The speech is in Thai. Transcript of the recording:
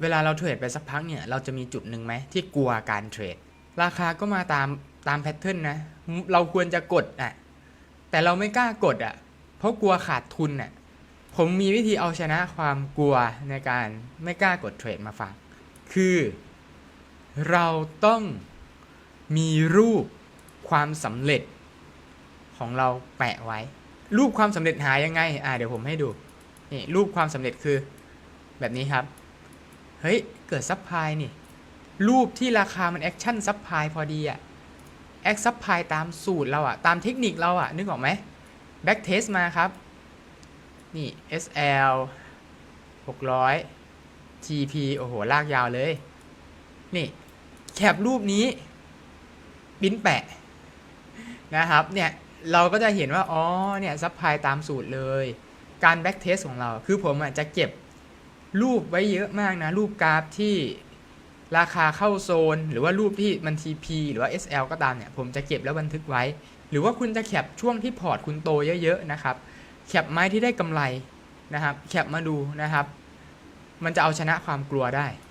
เวลาเราเทรดไปสักพักเนี่ยเราจะมีจุดหนึ่งไหมที่กลัวการเทรด ราคาก็มาตามตามแพทเทิร์นนะ เราควรจะกดอะแต่เราไม่กล้ากดอะเพราะกลัวขาดทุนอะผมมีวิธีเอาชนะความกลัวในการไม่กล้ากดเทรดมาฝากคือ เราต้องมีรูปความสำเร็จของเราแปะไว้ รูปความสำเร็จหายังไง อ่าเดี๋ยวผมให้ดูนี่รูปความสำเร็จคือแบบนี้ครับ เฮ้ย เกิดซับพลายนี่ รูปที่ราคามันแอคชั่นซับพลายพอดีอะแอคซับพลายตามสูตรเราอะตามเทคนิคเราอะนึกออกไหมแบ็กเทสมาครับ นี่ SL 600 TP โอ้โห ลากยาวเลย นี่ แคปรูปนี้ปริ้นแปะ นะครับ เนี่ย เราก็จะเห็นว่า อ๋อ เนี่ยซับพลายตามสูตรเลย การแบ็กเทสของเรา คือผมอะจะเก็บ รูปไว้เยอะมากนะ รูปกราฟที่ราคาเข้าโซน หรือว่ารูปที่มัน TP หรือว่า SL ก็ตามเนี่ย ผมจะเก็บแล้วบันทึกไว้ หรือว่าคุณจะแคปช่วงที่พอร์ตคุณโตเยอะๆนะครับแคปไม้ที่ได้กำไรนะครับแคปมาดูนะครับ มันจะเอาชนะความกลัวได้